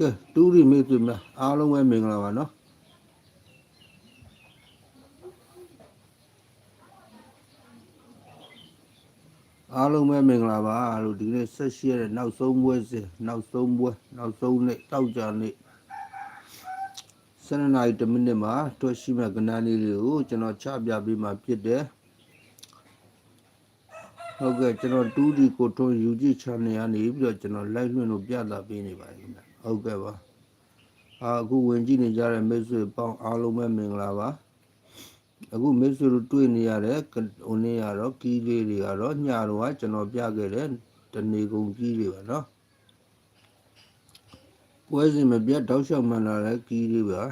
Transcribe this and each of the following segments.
ကဲတူရီမေးသူများအားလုံးပဲမင်္ဂလာပါနော်အားလုံးပဲမင်္ဂလာပါလို့ဒီနေ့ဆက်ရှိရတဲ့နောက်ဆုံးပွဲစဉ်နောက်ဆုံးပွဲနောက်ဆုံးနေ့တောက်ကြနေ့7နာရီ10မိနစ်မှာတွေ့ရှိမဲ့ကဏ္ဍလေးတွေကိုကျွန်တော်ချပြပေးမှာဖြစ်တယ်ဟုတ်ကဲ့ကျွန်တော် 2D ကိုထွန်း UG channel ကနေပြီးတော့ကျွန်တော် live လွှင့်လို့ပြသပေးနေပါတယ်ခင်ဗျ ဟုတ်ကဲ့ပါအာအခုဝင်ကြည့်နေကြတဲ့မိတ်ဆွေပေါင်းအားလုံးပဲမင်္ဂလာပါအခုမိတ်ဆွေတို့တွေ့နေရတဲ့ဟိုနေ့ကတော့ကီးလေးတွေကတော့ညတော့ကကျွန်တော်ပြခဲ့တဲ့တနေကုန်ကီးတွေပါနော်ပွဲစဉ်မပြတ်တောက်လျှောက်မှန်လာတဲ့ကီးလေးပါ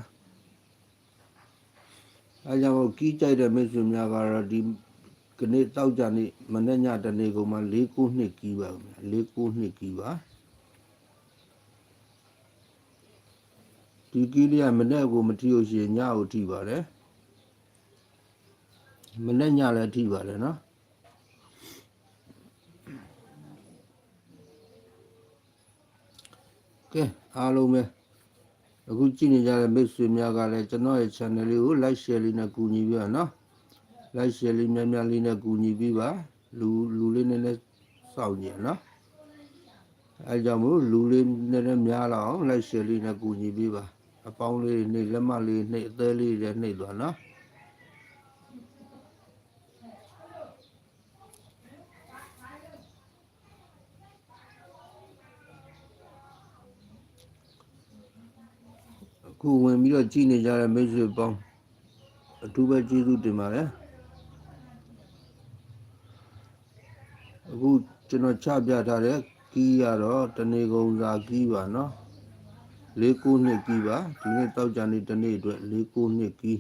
အဲကြောင့်ကီးကြိုက်တဲ့မိတ်ဆွေများကတော့ဒီကနေ့တောက်ကြနေ့မနေ့ညတနေကုန်မှာ၄ခုနှစ်ကီးပါခင်ဗျ၄ခုနှစ်ကီးပါ ဒီကီးလေးကမနေ့ကိုမထီလို့ရှိရင်ညကိုထိပါတယ်မနေ့ညလည်းထိပါတယ်နော်ကဲအားလုံးပဲအခုကြည့်နေကြတဲ့မိတ်ဆွေများကလည်းကျွန်တော်ရဲ့ channel လေးကို like share လေးနဲ့ကူညီပြပါနော် like share လေးများများလေးနဲ့ကူညီပြီးပါလူလူလေးနည်းနည်းစောင့်ကြည့်နော်အဲကြောင့်မို့လူလေးနည်းနည်းများလာအောင် like share လေးနဲ့ကူညီပြီးပါ အပေါင်းလေးနှိပ်လက်မလေးနှိပ်အသေးလေးတွေနှိပ်သွားနော်အခုဝင်ပြီးတော့ကြည်နေကြတဲ့မိတ်ဆွေပေါင်းအထူးပဲကျေးဇူးတင်ပါတယ်အခုကျွန်တော်ချပြထားတဲ့ကီးရတော့တနေကုန်စာကီးပါနော် ၄ခုနှစ်ကီးပါဒီနေ့တောက်ကြနေ့တနေ့အတွက်၄ခုနှစ်ကီး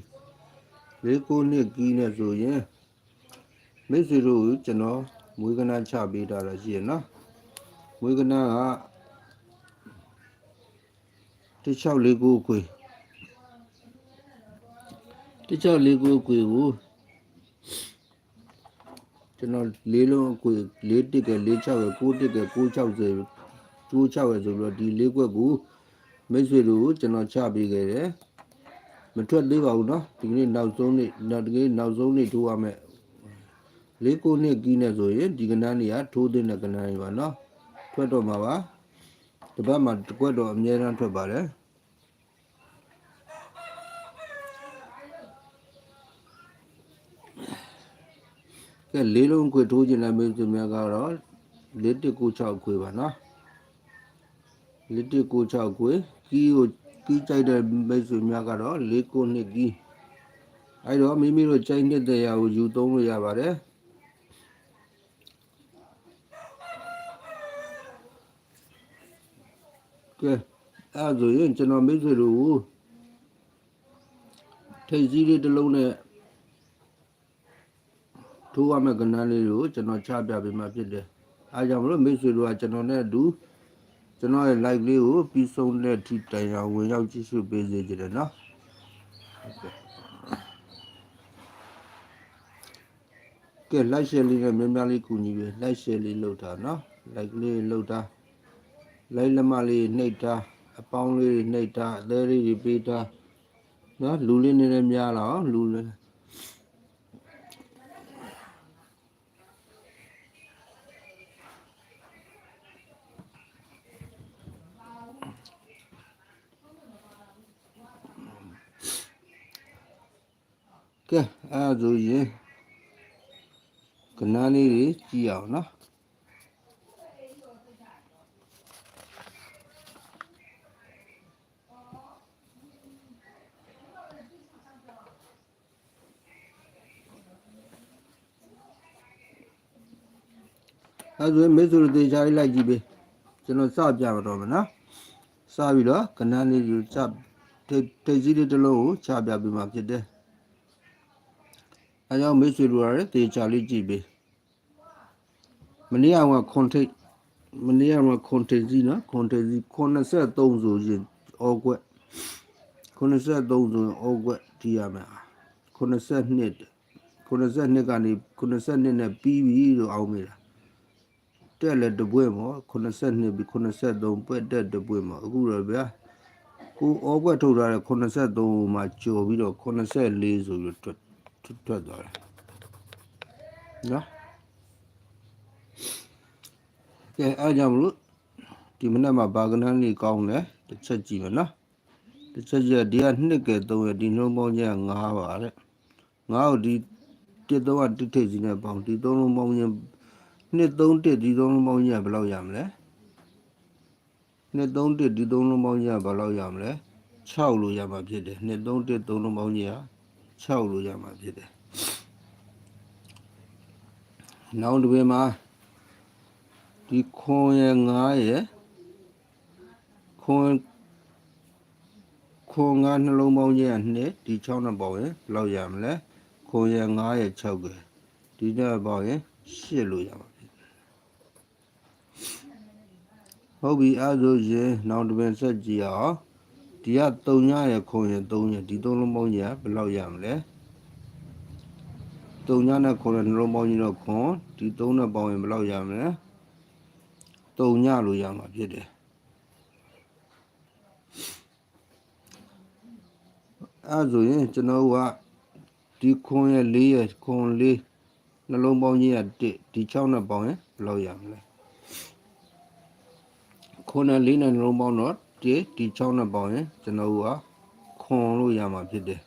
၄ခုနှစ်ကီးနဲ့ဆိုရင်မိတ်ဆွေတို့ကိုကျွန်တော်မွေးကနာချပေးထားတာရှိရနော်မွေးကနာက1649ခွေ1649ခွေကိုကျွန်တော်လေးလုံးအကွေလေးတစ်ကလေး6ရ9တစ်က960 96ရဆိုပြီးတော့ဒီလေးခွက်ကို မိတ်ဆွေတို့ကိုကျွန်တော်ချပေးခဲ့တယ်မထွက်သေးပါဘူးเนาะဒီကနေ့နောက်ဆုံးနေ့နောက်ဒီကနေ့နောက်ဆုံးနေ့ထိုးရမယ်လေးကိုနှစ်ကီးနေဆိုရင်ဒီကနန်းတွေကထိုးတဲ့ကနန်းတွေပါเนาะထွက်တော့မှာပါတပတ်မှာတစ်ကွက်တော့အများအားထွက်ပါတယ်ကဲလေးလုံးခွေထိုးခြင်းလည်းမေးသူများကတော့4196ခွေပါနော်4196 ခွေကီးကိုကီးကြိုက်တဲ့မိတ်ဆွေများကတော့492ကီးအဲ့တော့မိမိတို့ကြိုက်တဲ့ရာကိုယူသုံးလို့ရပါတယ်ကဲအဲ့ဆိုရင်ကျွန်တော်မိတ်ဆွေတို့ကိုထိတ်စည်းလေးတစ်လုံးနဲ့ထိုးရမယ့်ကဏ္ဍလေးကိုကျွန်တော်ချပြပေးမှာဖြစ်တယ်အားကြောင့်မလို့မိတ်ဆွေတို့ကကျွန်တော်နဲ့အတူ ကျွန်တော်ရဲ့ live လေးကိုပြီးဆုံးတဲ့ထိတိုင်အောင်ဝင်ရောက်ကြည့်ရှုပေးစေချင်တယ်နော်ကဲ like share လေးနဲ့များများလေးကူညီပေး like share လေးလုပ်တာနော် like လေးလုပ်တာ like လက်မလေးနှိပ်တာအပေါင်းလေးနှိပ်တာအသေးလေးတွေပေးတာနော်လူလေးနည်းနည်းများလာအောင်လူလေးကဲ အဲဒါဆိုရင်ကနားလေးတွေကြည့်အောင်နော်အဲဒါဆိုရင်မိတ်ဆွေတို့တေချာလေးလိုက်ကြည့်ပေးကျွန်တော်စပြမတော့မယ်နော်စပြီးတော့ကနားလေးကိုစတိတ်ကြီးလေးတစ်လုံးကိုချပြပေးမှာဖြစ်တယ် အဲကြောင့်မိတ်ဆွေတို့ရတယ်တေချာလေးကြည့်ပေးမနေ့ကခွန်ထိတ်မနေ့ကခွန်ထိတ်စီနော်ခွန်ထိတ်စီ83ဆိုရင်အောကွက်83ဆိုရင်အောကွက်တီးရမယ်82 82ကနေ82နဲ့ပြီးပြီလို့အောင်းမိတာတက်လက်တပွင့်ပေါ့82ပြီး83ပွက်တက်တပွင့်ပေါ့အခုတော့ဗျာကိုဩဘွက်ထုတ်ထားတဲ့83မှာကျော်ပြီးတော့84ဆိုပြီးထွက် ထွက်ထွက်သွားတယ်နော်ကဲအားကြောင့်မလို့ဒီမနေ့မှာဘာကနန်းလေးကောင်းတယ်တစ်ချက်ကြည့်မယ်နော်တစ်ချက်ကြည့်ဒီကနှစ်ကဲ3ရဒီနှုံးပေါင်းကြီးက9ပါတဲ့9ကိုဒီတစ်တော့ကတစ်ထိပ်စီနဲ့ပေါင်းဒီသုံးလုံးပေါင်းချင်းနှစ်3တစ်ဒီသုံးလုံးပေါင်းကြီးကဘယ်လောက်ရမလဲနှစ်3တစ်ဒီသုံးလုံးပေါင်းကြီးကဘယ်လောက်ရမလဲ6လို့ရမှာဖြစ်တယ်နှစ်3တစ်သုံးလုံးပေါင်းကြီးက 6လို့ရမှာဖြစ်တယ်နောက်တစ်ပင်မှာဒီခွန်ရ9ရခွန်ခွန်9နှလုံးပေါင်းကြီးက2ဒီ6နဲ့ပေါင်းရင်ဘယ်လောက်ရမလဲခွန်ရ9ရ6ကဒီနဲ့ပေါင်းရင်8လို့ရမှာဖြစ်တယ်ဟုတ်ပြီအဲဆိုရင်နောက်တစ်ပင်ဆက်ကြည့်အောင် ဒီက3ညရခွန်ရ3ရဒီသုံးလုံးပေါင်းကြီးကဘယ်လောက်ရမလဲ3ညနဲ့ခွန်ရနှလုံးပေါင်းကြီးတော့ခွန်ဒီ3နဲ့ပေါင်းရင်ဘယ်လောက်ရမလဲ3ညလို့ရမှာဖြစ်တယ်အဲဆိုရင်ကျွန်တော်ကဒီခွန်ရဲ့4ရဲ့ခွန်4နှလုံးပေါင်းကြီးက1ဒီ6နဲ့ပေါင်းရင်ဘယ်လောက်ရမလဲခွန်နဲ့4နဲ့နှလုံးပေါင်းတော့ 1ဒီ6နဲ့ပေါင်းရင်ကျွန်တော်ကခွန်လို့ရမှာဖြစ်တယ်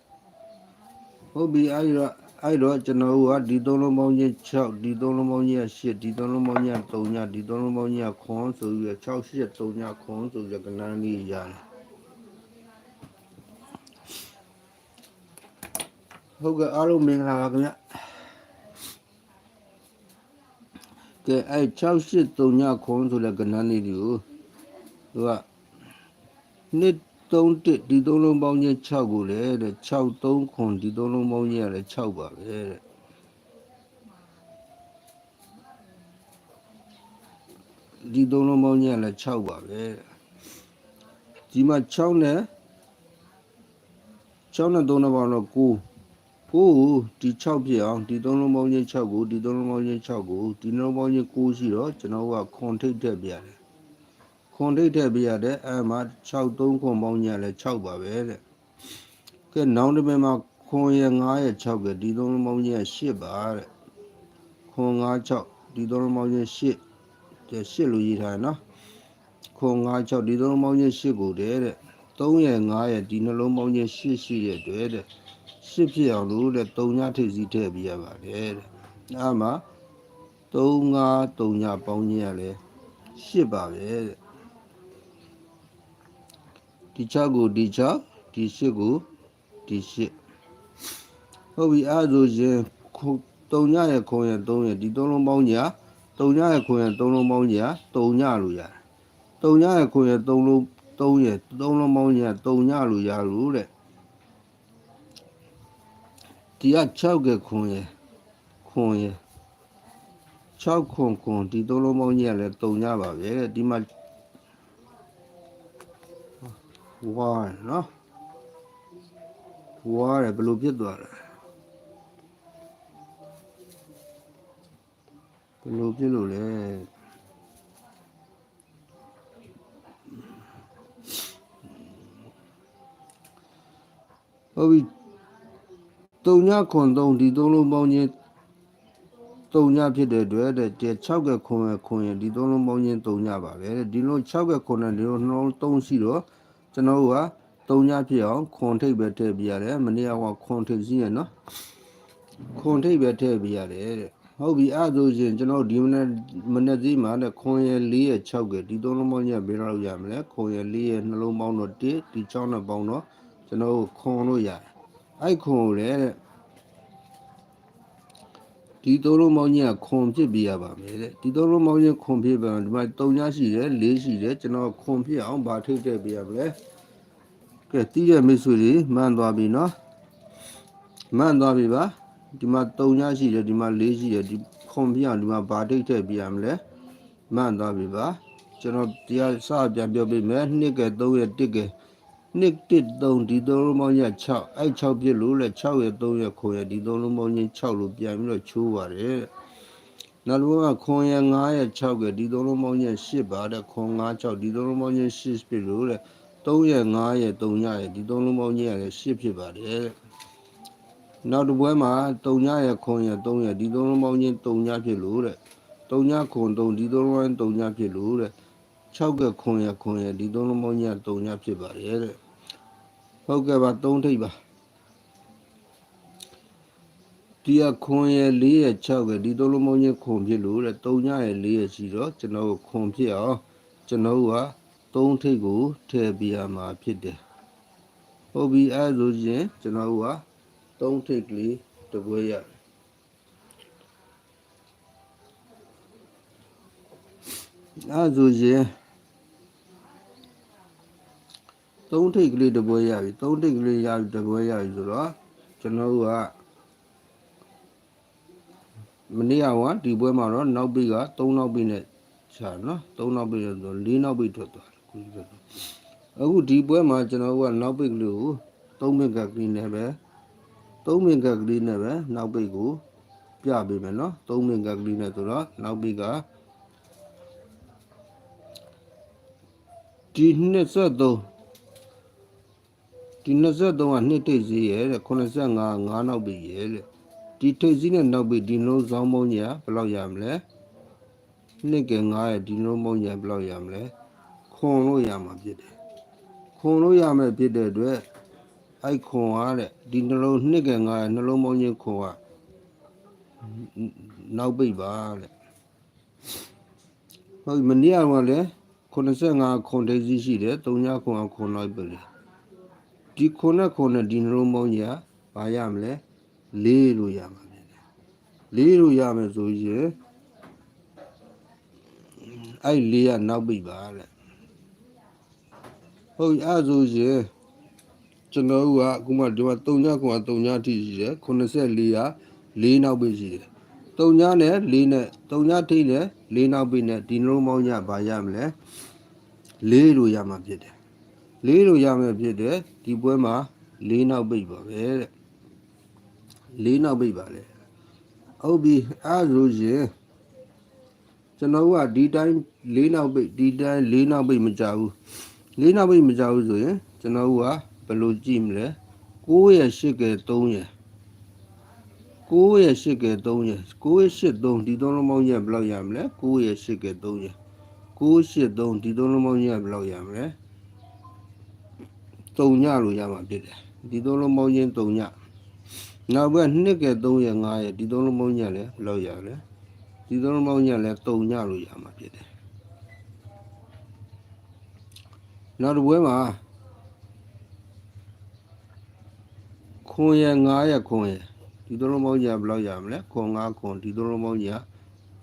ဟုတ်ပြီအဲဒီတော့အဲ့တော့ကျွန်တော်ကဒီသုံးလုံးပေါင်းချင်း6ဒီသုံးလုံးပေါင်းချင်း8ဒီသုံးလုံးပေါင်းချင်း3ညဒီသုံးလုံးပေါင်းချင်းခွန်ဆိုပြီး6 8 3ညခွန်ဆိုပြီးကဏ္ဍလေးရတယ်ဟုတ်ကဲ့အားလုံးမင်္ဂလာပါခင်ဗျကဲအဲ့6 8 3ညခွန်ဆိုတဲ့ကဏ္ဍလေးတွေကိုသူက နှစ်3တစ်ဒီသုံးလုံးပေါင်းချင်း6ကိုလေတဲ့6 3ခွန်ဒီသုံးလုံးပေါင်းချင်းကလည်း6ပါပဲတဲ့ဒီသုံးလုံးပေါင်းချင်းကလည်း6ပါပဲဒီမှာ6နဲ့6နဲ့3နဲ့ပေါင်းတော့9ကိုဒီ6ပြအောင်ဒီသုံးလုံးပေါင်းချင်း6ကိုဒီသုံးလုံးပေါင်းချင်း6ကိုဒီနှလုံးပေါင်းချင်း9ရှိတော့ကျွန်တော်ကခွန်ထိတ်တက်ပြရတယ် ခွန်ထိတ်ထည့်ပေးရတဲ့အဲမှာ6 3ခွန်ပေါင်းညာလဲ6ပါပဲတဲ့ကဲနောင်တစ်ပင်မှာခွန်ရ9ရ6ကဒီသုံးလုံးပေါင်းညာ8ပါတဲ့ခွန်9 6ဒီသုံးလုံးပေါင်းညာ8တဲ့8လို့ရေးထားနော်ခွန်9 6ဒီသုံးလုံးပေါင်းညာ8ကိုတဲ့တဲ့3ရ9ရဒီနှလုံးပေါင်းညာ8 8ရတဲ့တဲ့8ဖြစ်အောင်လို့တဲ့3ညထိပ်စီထည့်ပေးရပါတယ်တဲ့အဲမှာ3 5 3ညပေါင်းညာလဲ8ပါပဲတဲ့ ဒီ6ကိုဒီ6ဒီ8ကိုဒီ8ဟုတ်ပြီအဲဆိုရင်3ညရဲ့ခွန်ရဲ့3ရဲ့ဒီ3လုံးပေါင်းညာ3ညရဲ့ခွန်ရဲ့3လုံးပေါင်းညာ3ညလို့ရတယ်3ညရဲ့ခွန်ရဲ့3လုံး3ရဲ့3လုံးပေါင်းညာ3ညလို့ရလို့တဲ့ဒီက6ကခွန်ရဲ့ခွန်ရဲ့6ခွန်ခွန်ဒီ3လုံးပေါင်းညာလည်း3ညပါပဲတဲ့ဒီမှာ ဝါးနော်ဝါးတယ်ဘယ်လိုဖြစ်သွားလဲဘယ်လိုဖြစ်လို့လဲဟုတ်ပြီတုံညခွန်သုံးဒီသုံးလုံးပေါင်းချင်းတုံညဖြစ်တဲ့အတွက်တဲ့6ကခွန်ခွန်ရင်ဒီသုံးလုံးပေါင်းချင်းတုံညပါပဲတဲ့ဒီလို6ကခွန်နဲ့ဒီလိုနှလုံး3ရှိတော့ ကျွန်တော်တို့ကတုံညဖြစ်အောင်ခွန်ထိပ်ပဲထည့်ပြရတယ်မနေ့ကခွန်ထိပ်စီးရနော်ခွန်ထိပ်ပဲထည့်ပြရတယ်တဲ့ဟုတ်ပြီအဲ့ဆိုရင်ကျွန်တော်ဒီမနေ့မနေ့စီးမှာတဲ့ခွန်ရ4ရ6ကဒီသုံးလုံးပေါင်းညဘယ်တော့ရမလဲခွန်ရ4ရနှလုံးပေါင်းတော့1ဒီ6နဲ့ပေါင်းတော့ကျွန်တော်တို့ခွန်လို့ရတယ်အဲ့ခွန်လေတဲ့ ဒီသုံးလုံးပေါင်းကြီးကခွန်ဖြစ်ပြရပါမယ်တဲ့ဒီသုံးလုံးပေါင်းကြီးခွန်ဖြစ်ပါဒီမှာ3ညရှိတယ်4ရှိတယ်ကျွန်တော်ခွန်ဖြစ်အောင်ဗာထိတ်တက်ပြရမလဲကဲတီးတဲ့မိတ်ဆွေတွေမှန်သွားပြီနော်မှန်သွားပြီပါဒီမှာ3ညရှိတယ်ဒီမှာ4ရှိတယ်ဒီခွန်ဖြစ်အောင်ဒီမှာဗာထိတ်တက်ပြရမလဲမှန်သွားပြီပါကျွန်တော်တရားစပြန်ပြောပြမယ်2က3ရ1က နှစ်တစ်3ဒီသုံးလုံးပေါင်းရ6အဲ့6ပြစ်လို့လဲ6ရ3ရခွန်ရဒီသုံးလုံးပေါင်းချင်း6လို့ပြန်ပြီးတော့ချိုးပါတယ်နောက်တစ်ခုကခွန်ရ9ရ6ကဒီသုံးလုံးပေါင်းချင်း8ပါတဲ့ခွန်9 6ဒီသုံးလုံးပေါင်းချင်း8ဖြစ်လို့တဲ့3ရ9ရ3ညရဒီသုံးလုံးပေါင်းချင်းရတယ်8ဖြစ်ပါတယ်တဲ့နောက်တစ်ပွဲမှာ3ညရခွန်ရ3ရဒီသုံးလုံးပေါင်းချင်း3ညဖြစ်လို့တဲ့3ညခွန်3ဒီသုံးလုံးပေါင်း3ညဖြစ်လို့တဲ့ 6ကခွန်ရခွန်ရဒီသုံးလုံးပေါင်းချင်း3ညဖြစ်ပါတယ်တဲ့ဟုတ်ကဲ့ပါ3ထိပ်ပါဒီကခွန်ရ4ရ6ကဒီသုံးလုံးပေါင်းချင်းခွန်ဖြစ်လို့တဲ့3ညရ4ရရှိတော့ကျွန်တော်ခွန်ဖြစ်အောင်ကျွန်တော်က3ထိပ်ကိုထည့်ပြရမှာဖြစ်တယ်ဟုတ်ပြီအဲဆိုရင်ကျွန်တော်က3ထိပ်ကလေးတပွဲရတယ်အဲဆိုရင် 3ထိပ်ကလေးတပွဲရပြီ3ထိပ်ကလေးရပြီတပွဲရပြီဆိုတော့ကျွန်တော်ကမနေ့ကဒီပွဲမှာတော့နောက်ပိက3နောက်ပိနဲ့ချာနော်3နောက်ပိဆိုတော့4နောက်ပိထွက်သွားတယ်ခုဒီတော့အခုဒီပွဲမှာကျွန်တော်ကနောက်ပိကလေးကို3မိကကလေးနဲ့ပဲ3မိကကလေးနဲ့ပဲနောက်ပိကိုပြပေးမယ်နော်3မိကကလေးနဲ့ဆိုတော့နောက်ပိကဒီ23 ဒီ23ကနှစ်တိတ်စီရဲ့တဲ့85 5နောက်ပိရဲ့တဲ့ဒီထိတ်စီးနဲ့နောက်ပိဒီလုံးစောင်းမုံညာဘယ်လောက်ရမလဲနှစ်က9ရဲ့ဒီလုံးမုံညာဘယ်လောက်ရမလဲခွန်လို့ရမှာဖြစ်တယ်ခွန်လို့ရမယ်ဖြစ်တဲ့အတွက်အဲ့ခွန်အားတဲ့ဒီနှလုံးနှစ်က9ရဲ့နှလုံးမုံချင်းခွန်ကနောက်ပိပါတဲ့ဟုတ်မနေ့ကလည်း85ခွန်ထိတ်စီးရှိတယ်3ညခွန်အောင်ခွန်နောက်ပိလေ ဒီခွန်နဲ့ခွန်နဲ့ဒီနှလုံးမုံညာဘာရမလဲလေးလို့ရမှာဖြစ်တယ်လေးလို့ရမယ်ဆိုရင်အဲ့လေးကနောက်ပြီပါတဲ့ဟုတ်အဲ့ဆိုရင်ကျွန်တော်ကအခုမှဒီမှာ3ညကွာ3ညအထိရှိတယ်84က4နောက်ပြီရှိတယ်3ညနဲ့4နဲ့3ညထိနဲ့4နောက်ပြီနဲ့ဒီနှလုံးပေါင်းညဘာရမလဲ4လို့ရမှာဖြစ်တယ် 4လို့ရမယ်ဖြစ်တယ်ဒီပွဲမှာ4နောက်ပြီပါပဲတဲ့4နောက်ပြီပါလေဟုတ်ပြီအဲ့ဆိုရင်ကျွန်တော်ကဒီတိုင်း၄နောက်ပိတ်ဒီတိုင်း၄နောက်ပိတ်မကြဘူး၄နောက်ပိတ်မကြဘူးဆိုရင်ကျွန်တော်ကဘယ်လိုကြည့်မလဲ9ရဲ့8ကဲ3ရဲ့9ရဲ့8ကဲ3ရဲ့9ရဲ့8 3ဒီသုံးလုံးပေါင်းရဲ့ဘယ်လောက်ရမလဲ9ရဲ့8ကဲ3ရဲ့9 8 3ဒီသုံးလုံးပေါင်းရဲ့ဘယ်လောက်ရမလဲ 3ညလို့ရမှာဖြစ်တယ်ဒီသုံးလုံးပေါင်းချင်း3ညနောက်ဘက်2ကဲ3ရဲ့9ရဲ့ဒီသုံးလုံးပေါင်းရဲ့လည်းဘယ်လောက်ရလဲဒီသုံးလုံးပေါင်းညလည်းတုံညလို့ရမှာဖြစ်တယ်နောက်တစ်ပွဲမှာခွန်ရ9ရခွန်ရဒီသုံးလုံးပေါင်းညဘယ်လောက်ရမလဲခွန်9ခွန်ဒီသုံးလုံးပေါင်းည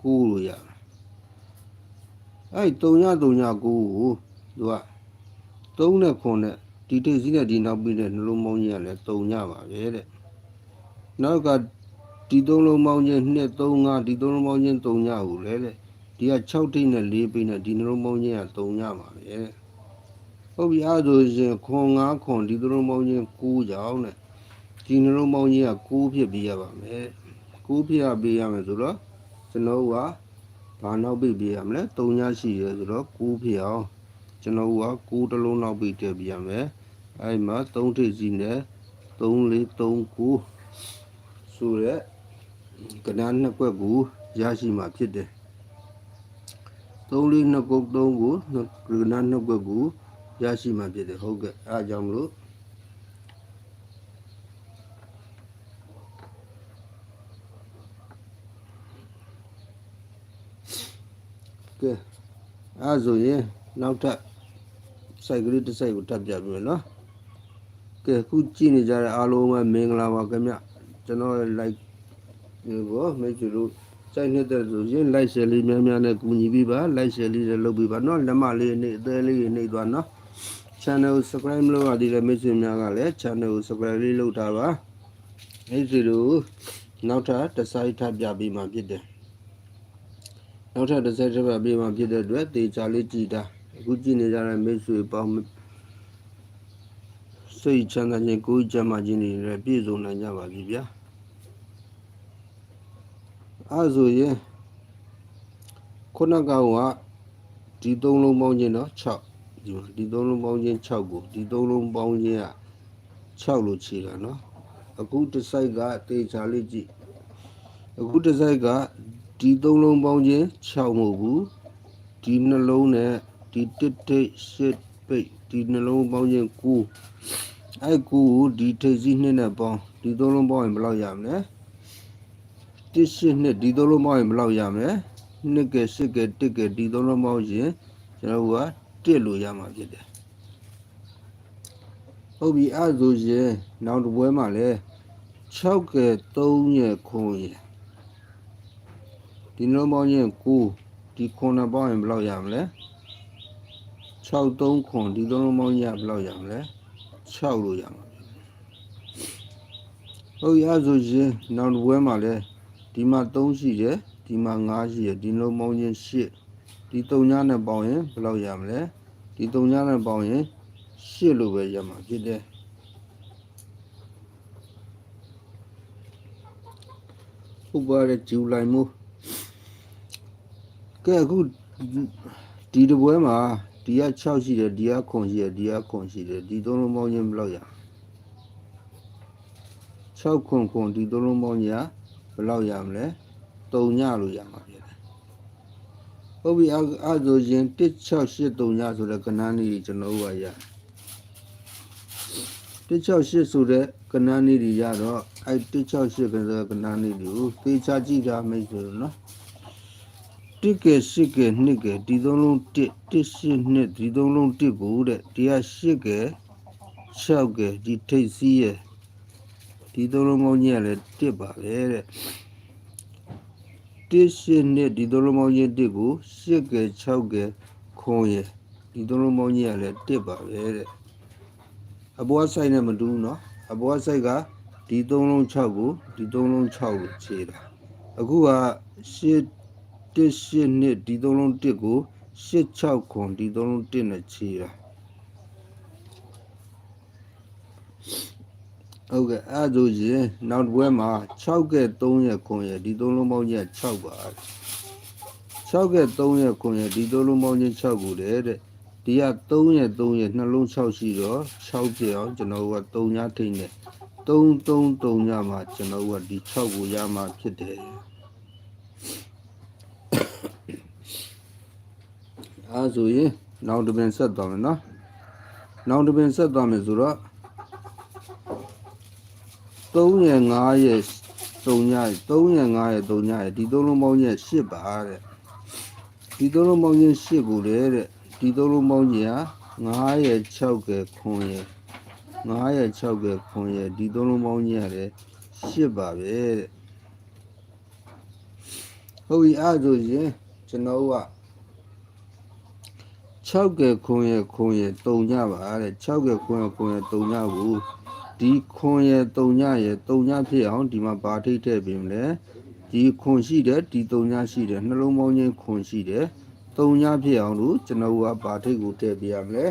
9လို့ရမယ်အဲ့တုံညတုံည9ကိုသူက3နဲ့ခွန်နဲ့ ဒီထိပ်စည်းနဲ့ဒီနောက်ပြီးတဲ့နှလုံးပေါင်းညလည်းတုံညပါပဲတဲ့နောက်ကဒီသုံးလုံးပေါင်းချင်း2 3 5ဒီသုံးလုံးပေါင်းချင်း3ညကိုလေတဲ့ဒီက6တိတ်နဲ့4ပိတ်နဲ့ဒီနှလုံးပေါင်းချင်းက3ညပါပဲဟုတ်ပြီအဲ့ဆိုရင်ခွန်5ခွန်ဒီသုံးလုံးပေါင်းချင်း9ကြောင်းတဲ့ဒီနှလုံးပေါင်းချင်းက9ဖြစ်ပြီးရပါမယ်9ဖြစ်ရပေးရမယ်ဆိုတော့ကျွန်တော်ကဘာနောက်ပိတ်ပေးရမလဲ3ညရှိရဲဆိုတော့9ဖြစ်အောင်ကျွန်တော်က9တလုံးနောက်ပိတ်ထည့်ပေးရမယ် အဲ့မှာ3ထိပ်စီနဲ့3 4 3 9ဆိုရက်ကဏ္ဍနှစ်ကွက်ကိုရရှိမှာဖြစ်တယ်။သုံးလေးနှစ်ကုတ်သုံးကိုကဏ္ဍနှစ်ကွက်ကိုရရှိမှာဖြစ်တယ်ဟုတ်ကဲ့အဲအကြောင်းမလို့ကဲအဲဆိုရင်နောက်ထပ်စိုက်ကလေးတစ်စိုက်ကိုတက်ပြပြမယ်နော်။ ကဲခုကြည့်နေကြတဲ့အားလုံးပဲမင်္ဂလာပါခင်ဗျကျွန်တော် like ဒီဘောမိတ်ဆွေတို့စိုက်နေတဲ့ဆိုရင် like share လေးများများနဲ့ကူညီပေးပါ like share လေးလည်းလုပ်ပေးပါเนาะလက်မလေးနဲ့အသေးလေးနှိပ်သွားเนาะ channel ကို subscribe မလုပ်ရသေးတဲ့မိတ်ဆွေများကလည်း channel ကို subscribe လေးလုပ်ထားပါမိတ်ဆွေတို့နောက်ထပ်တစ်ဆိုင်ထပ်ပြပေးမှဖြစ်တယ်နောက်ထပ်တစ်ဆိုင်ထပ်ပြပေးမှဖြစ်တဲ့အတွက်တေချာလေးကြည်တာအခုကြည့်နေကြတဲ့မိတ်ဆွေပေါင်း စိတ်ချမ်းသာခြင်းကိုယ်ကျမ်းမာခြင်းတွေလည်းပြည့်စုံနိုင်ကြပါပြီဗျာအဲဆိုရင်ခုနကောင်ကဒီသုံးလုံးပေါင်းခြင်းတော့6ဒီမှာဒီသုံးလုံးပေါင်းခြင်း6ကိုဒီသုံးလုံးပေါင်းခြင်းက6လို့ခြေတာနော်အခုတစ်စိုက်ကတေချာလေးကြည့်အခုတစ်စိုက်ကဒီသုံးလုံးပေါင်းခြင်း6မဟုတ်ဘူးဒီနှလုံးနဲ့ဒီတစ်တိတ်ရှစ်ပိတ်ဒီနှလုံးပေါင်းခြင်း9 အဲ့9ကိုဒီထိပ်စီးနှစ်နဲ့ပေါင်းဒီသုံးလုံးပေါင်းရင်ဘယ်လောက်ရမလဲတစ်ရှစ်နှစ်ဒီသုံးလုံးပေါင်းရင်ဘယ်လောက်ရမလဲနှစ်ကဲရှစ်ကဲတစ်ကဲဒီသုံးလုံးပေါင်းရင်ကျွန်တော်တို့ကတစ်လို့ရမှာဖြစ်တယ်ဟုတ်ပြီအဲ့ဒါဆိုရင်နောက်တစ်ပွဲမှာလဲ6ကဲ3ရဲ့ခွန်ရဲ့ဒီနှလုံးပေါင်းရင်9ဒီခွန်နဲ့ပေါင်းရင်ဘယ်လောက်ရမလဲ6 3ခွန်ဒီသုံးလုံးပေါင်းရဘယ်လောက်ရမလဲ 6လို့ရမှာဟုတ်ပြီအဲ့ဒါဆိုရင်နောက်တစ်ပွဲမှာလဲဒီမှာ3ရှိတယ်ဒီမှာ5ရှိတယ်ဒီနှလုံးပေါင်းရင်8ဒီ3ညနဲ့ပေါင်းရင်ဘယ်လောက်ရမလဲဒီ3ညနဲ့ပေါင်းရင်8လို့ပဲရမှာဖြစ်တယ်ဟုတ်ပါတယ်ဂျူလိုင်မို့ကဲအခုဒီတစ်ပွဲမှာ ဒီက6ရှိတယ်ဒီကခွန်ရှိတယ်ဒီကခွန်ရှိတယ်ဒီသုံးလုံးပေါင်းခြင်းဘယ်လောက်ရ6ခွန်ခွန်ဒီသုံးလုံးပေါင်းခြင်းဘယ်လောက်ရမလဲ3ညလို့ရမှာဖြစ်တယ်ဟုတ်ပြီအဲ့အဲ့ဆိုရင်1683ညဆိုတဲ့ကဏ္ဍလေးကြီးကျွန်တော်တို့ကရ168ဆိုတဲ့ကဏ္ဍလေးကြီးရတော့အဲ့168ကဏ္ဍကဏ္ဍလေးကိုသေချာကြည့်တာမိတ်ဆွေတို့နော် တစ်ကဲရှစ်ကဲနှစ်ကဲဒီသုံးလုံးတစ်တစ်ရှစ်နှစ်ဒီသုံးလုံးတစ်ကိုတဲ့တရားရှစ်ကဲ6ကဲဒီထိတ်စီးရဲ့ဒီသုံးလုံးပေါင်းကြီးကလည်းတစ်ပါပဲတဲ့တစ်ရှစ်နှစ်ဒီသုံးလုံးပေါင်းကြီးတစ်ကိုရှစ်ကဲ6ကဲခွန်ရဲ့ဒီသုံးလုံးပေါင်းကြီးကလည်းတစ်ပါပဲတဲ့အပေါ်ဆိုင်နဲ့မတူဘူးเนาะအပေါ်ဆိုင်ကဒီသုံးလုံး6ကိုဒီသုံးလုံး6ကိုခြေတာအခုကရှစ် တစ်ရှစ်နှစ်ဒီသုံးလုံးတစ်ကိုရှစ်6ခွန်ဒီသုံးလုံးတစ်နဲ့ခြေတာဟုတ်ကဲ့အဲ့ဒါဆိုရင်နောက်တစ်ပွဲမှာ6ကဲ3ရဲ့ခွန်ရဲ့ဒီသုံးလုံးပေါင်းကြီးက6ပါ6ကဲ3ရဲ့ခွန်ရဲ့ဒီသုံးလုံးပေါင်းကြီး6ကိုလေတဲ့ဒီက3ရဲ့3ရဲ့နှလုံး6ရှိတော့6ပြအောင်ကျွန်တော်က3ညထိတ်နဲ့3 3 3ညမှာကျွန်တော်ကဒီ6ကိုရမှာဖြစ်တယ် အဲဆိုရင်နောက်တစ်ပင်ဆက်သွားမယ်နော်နောက်တစ်ပင်ဆက်သွားမယ်ဆိုတော့3ရဲ့5ရဲ့3ညရဲ့3ရဲ့5ရဲ့3ညရဲ့ဒီသုံးလုံးပေါင်းရဲ့8ပါတဲ့ဒီသုံးလုံးပေါင်းရဲ့8ကိုလေတဲ့ဒီသုံးလုံးပေါင်းကြီးဟာ9ရဲ့6ကခွန်ရဲ့9ရဲ့6ကခွန်ရဲ့ဒီသုံးလုံးပေါင်းကြီးရတယ်8ပါပဲတဲ့ဟုတ်ပြီအဲ့ဒါဆိုရင်ကျွန်တော်က 6ကဲခွန်ရဲ့ခွန်ရဲ့3ညပါတဲ့6ကဲခွန်ရဲ့ခွန်ရဲ့3ညကိုဒီခွန်ရဲ့3ညရဲ့3ညဖြစ်အောင်ဒီမှာဘာထိတ်ထည့်ပေးမလဲဒီခွန်ရှိတယ်ဒီ3ညရှိတယ်နှလုံးပေါင်းချင်းခွန်ရှိတယ်3ညဖြစ်အောင်လို့ကျွန်တော်ကဘာထိတ်ကိုထည့်ပေးရမလဲ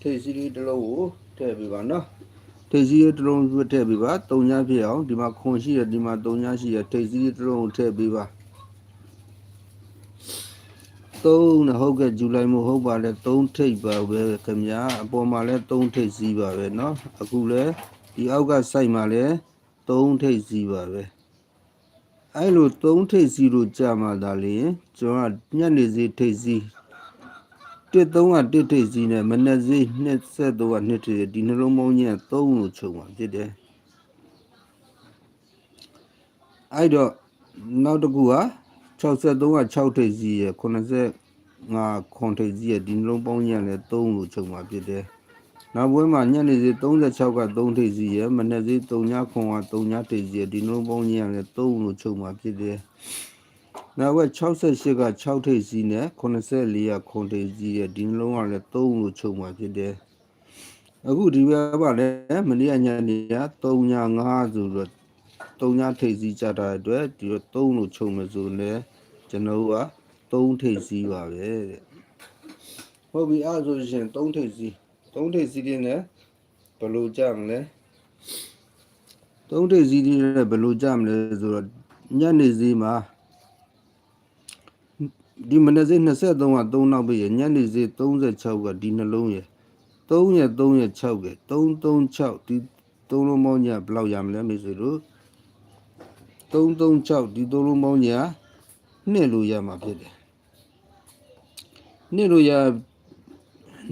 ထိတ်စီလေးတစ်လုံးကိုထည့်ပေးပါနော်ထိတ်စီလေးတစ်လုံးကိုထည့်ပေးပါ3ညဖြစ်အောင်ဒီမှာခွန်ရှိတယ်ဒီမှာ3ညရှိတယ်ထိတ်စီလေးတစ်လုံးကိုထည့်ပေးပါ 3နဲ့ဟုတ်ကဲ့ဇူလိုင်မို့ဟုတ်ပါလေ3ထိပ်ပါပဲခင်ဗျာအပေါ်မှာလဲ3ထိပ်စီးပါပဲเนาะအခုလဲဒီအောက်ကစိုက်မှာလဲ3ထိပ်စီးပါပဲအဲ့လို3ထိပ်စီးလို့ကြာမှသာလေကျွန်တော်ကညနေစီထိပ်စီးတစ်3ကတစ်ထိပ်စီးနဲ့မနေ့စီ23ကနှစ်ထိပ်ဒီနှလုံးပေါင်းကြီးက3လို့ချုပ်မှာဖြစ်တယ်အဲ့တော့နောက်တစ်ခုက 63က6ထိပ်စီးရ85ခွန်ထိပ်စီးရဒီနှလုံးပေါင်းကြီးကလည်း3လို့ချုပ်မှာဖြစ်တယ်နောက်ပွဲမှာညနေစီ36က3ထိပ်စီးရမနေ့စီ3ညခွန်က3ညထိပ်စီးရဒီနှလုံးပေါင်းကြီးကလည်း3လို့ချုပ်မှာဖြစ်တယ်နောက်ဘက်68က6ထိပ်စီးနဲ့84ကခွန်ထိပ်စီးရဒီနှလုံးကလည်း3လို့ချုပ်မှာဖြစ်တယ်အခုဒီဘက်ကလည်းမနေ့ကညနေက3ည5ဆိုတော့ 3ညထိပ်စီးကြတာအတွက်ဒီတော့3လို့ချုပ်မယ်ဆိုလည်းကျွန်တော်က3ထိပ်စီးပါပဲတဲ့ဟုတ်ပြီအဲ့ဆိုရင်3ထိပ်စီး3ထိပ်စီးတဲ့နဲ့ဘယ်လိုကြမလဲ3ထိပ်စီးတဲ့ဘယ်လိုကြမလဲဆိုတော့ညနေစီးမှာဒီမနေ့စေး23က3နောက်ပြီရညနေစေး36ကဒီနှလုံးရ3ရက်3ရက်6က336ဒီ3လုံးပေါင်းညာဘယ်လောက်ရမလဲမိတ်ဆွေတို့ 336ဒီ3လုံးပေါင်းညာနှစ်လို့ရမှာဖြစ်တယ်နှစ်လို့ရ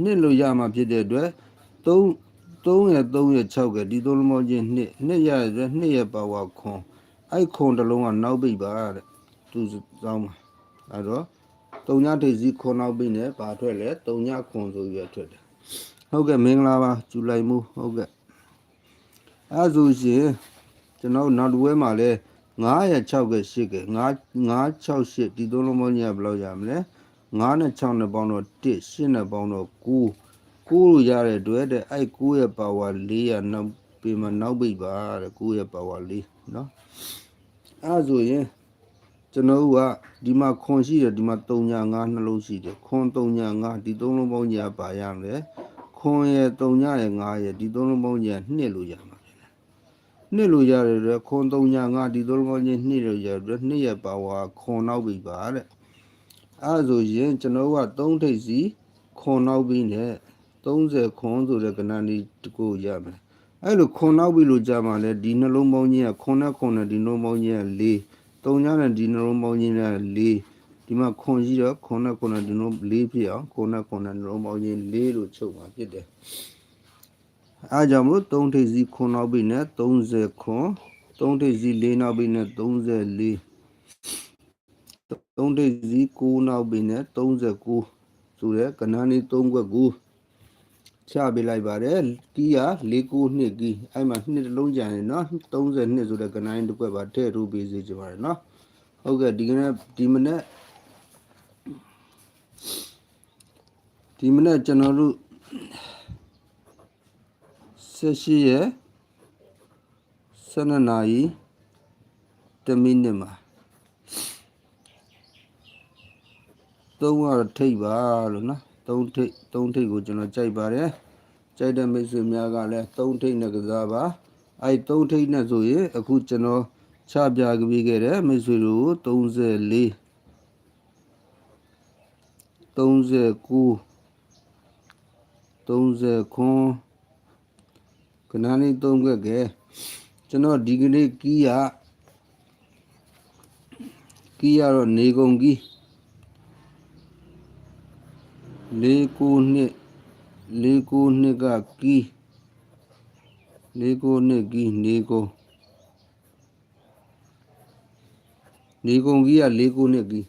နှစ်လို့ရမှာဖြစ်တဲ့အတွက်3 3ရက်3ရက်6ကဒီ3လုံးပေါင်းချင်းနှစ်နှစ်ရတဲ့နှစ်ရက်ပါဝါခွန်အဲ့ခွန်တစ်လုံးကနောက်ပိတ်ပါတဲ့သူစောင်းမှာအဲ့တော့တုံညဒိတ်စီခွန်နောက်ပိတ်နဲ့ပါထွက်လဲတုံညခွန်ဆိုပြီးထွက်တယ်ဟုတ်ကဲ့မင်္ဂလာပါကျူလိုက်မှုဟုတ်ကဲ့အဲ့ဆိုရှင်ကျွန်တော်နောက်တစ်ဝဲမှာလဲ 9ရက်6က8က9 968ဒီသုံးလုံးပေါင်းကြီးကဘယ်လောက်ရမလဲ9နဲ့6နဲ့ပေါင်းတော့1 8နဲ့ပေါင်းတော့9 9လို့ရတဲ့အတွက်တဲ့အဲ့9ရဲ့ပါဝါ4ရနောက်ပြင်မှာနောက်ပိတ်ပါတဲ့9ရဲ့ပါဝါ4เนาะအဲ့ဆိုရင်ကျွန်တော်တို့ကဒီမှာခွန်ရှိတယ်ဒီမှာ3ညာ5နှလုံးရှိတယ်ခွန်3ညာ5ဒီသုံးလုံးပေါင်းညာပါရမယ်ခွန်ရဲ့3ညာရဲ့5ရဲ့ဒီသုံးလုံးပေါင်းညာ2လို့ရမှာ ယ် ဖြစ်တယ်2လို့ရတယ်တဲ့ခွန်3ညာ5ဒီသုံးလုံးပေါင်းညာ2လို့ရတယ်2ရဲ့ပါဝါခွန်နောက်ပြီပါတဲ့အဲဆိုရင်ကျွန်တော်တို့က3ထိပ်စီခွန်နောက်ပြီနဲ့30ခွန်ဆိုတဲ့ကဏ္ဍလေးတကူရမယ်အဲ့လိုခွန်နောက်ပြီလို့ကြာမှလဲဒီနှလုံးပေါင်းကြီးကခွန်နဲ့ခွန်နဲ့ဒီနှလုံးပေါင်းကြီးက4တုံညနဲ့ဒီနှလုံးပေါင်းကြီးနဲ့4ဒီမှာခွန်ကြီးတော့ခွန်နဲ့ခွန်နဲ့ဒီနှလုံး4ဖြစ်အောင်ခွန်နဲ့ခွန်နဲ့နှလုံးပေါင်းကြီး4လို့ချုပ်မှာဖြစ်တယ် အားကြောင့်မို့3ထိပ်စီခွန်နောက်ပြီနဲ့30ခွန်3ထိပ်စီ4နောက်ပြီနဲ့34 3ထိပ်စီ9နောက်ပြီနဲ့39ဆိုတဲ့ကဏ္ဍလေး3ခွက်ကိုချပေးလိုက်ပါတယ်ကီးက49နှစ်ကီးအဲ့မှာနှစ်တစ်လုံးကြံနေเนาะ30နှစ်ဆိုတဲ့ကဏ္ဍလေးတစ်ခွက်ပါထည့်ထိုးပေးစေချင်ပါတယ်เนาะဟုတ်ကဲ့ဒီကနေ့ဒီမနေ့ဒီမနေ့ကျွန်တော်တို့ 78ရက်12နာရီ1မိနစ်မှာသုံးကတော့ထိတ်ပါလို့နော်သုံးထိတ်သုံးထိတ်ကိုကျွန်တော်ကြိုက်ပါတယ်ကြိုက်တဲ့မိတ်ဆွေများကလည်းသုံးထိတ်နဲ့ကစားပါအဲ့သုံးထိတ်နဲ့ဆိုရင်အခုကျွန်တော်ချပြပေးခဲ့တဲ့မိတ်ဆွေတို့34 39 30 ခွန်ခဏလေးသုံးခွက်ကဲကျွန်တော်ဒီကနေ့ကီးရကီးရတော့နေကုန်ကီးလေးကိုနှစ်လေးကိုနှစ်ကကီးလေးကိုနှစ်ကီးနေကုန်နေကုန်ကီးကလေးကိုနှစ်ကီး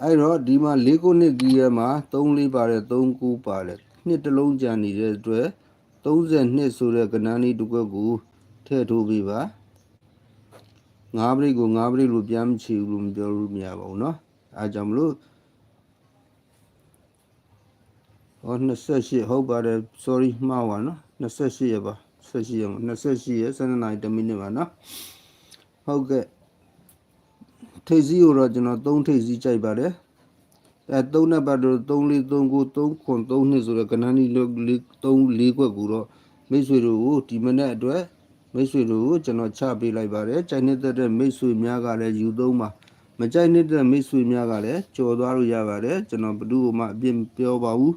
အဲ့တော့ဒီမှာလေးကိုနှစ်ကီးရဲ့မှာ3လေးပါတယ်3ကူပါတယ်နှစ်တစ်လုံးကြံနေတဲ့အတွက် 32ဆိုတဲ့ကဏ္ဍလေးတစ်ခွက်ကိုထည့်ထိုးပေးပါ၅ပရိတ်ကို၅ပရိတ်လို့ပြန်မချီဘူးလို့မပြောလို့မရပါဘူးเนาะအဲကြောင့်မလို့ဟော28ဟုတ်ပါတယ် sorry မှားပါနော်28ရပါ28ရမှာ28ရ7နာရီ10မိနစ်ပါနော်ဟုတ်ကဲ့ထိပ်စီးကိုတော့ကျွန်တော်3ထိပ်စီးကြိုက်ပါတယ် အဲ3နံပါတ်တော့3 4 3 9 3ခွန်3နှစ်ဆိုတော့ကဏ္ဍနီ3 4ခွက်ကိုတော့မိတ်ဆွေတို့ကိုဒီမနေ့အတွက်မိတ်ဆွေတို့ကိုကျွန်တော်ချပေးလိုက်ပါတယ်ကြိုက်နေတဲ့မိတ်ဆွေများကလည်းယူသုံးပါမကြိုက်နေတဲ့မိတ်ဆွေများကလည်းကြော်သွားလို့ရပါတယ်ကျွန်တော်ဘယ်သူမှအပြစ်ပြောပါဘူး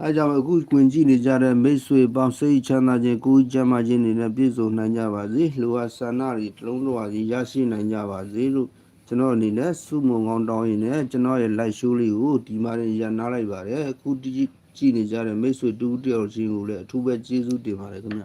အဲကြောင့်အခုကွင်ကြည့်နေကြတဲ့မိတ်ဆွေပေါင်းစိတ်ချမ်းသာခြင်းကိုယ်ကျမ်းမာခြင်းတွေနဲ့ပြည့်စုံနိုင်ကြပါစေလိုအပ်ဆန္ဒတွေတလုံးတော်စီရရှိနိုင်ကြပါစေလို့ ကျွန်တော်အနေနဲ့စုမုံကောင်းတောင်းရင်လည်းကျွန်တော်ရဲ့ live show လေးကိုဒီမှာရန်နာလိုက်ပါတယ်အခုကြည့်နေကြတဲ့မိတ်ဆွေတူတူတယောက်ချင်းကိုလည်းအထူးပဲကျေးဇူးတင်ပါတယ်ခင်ဗျ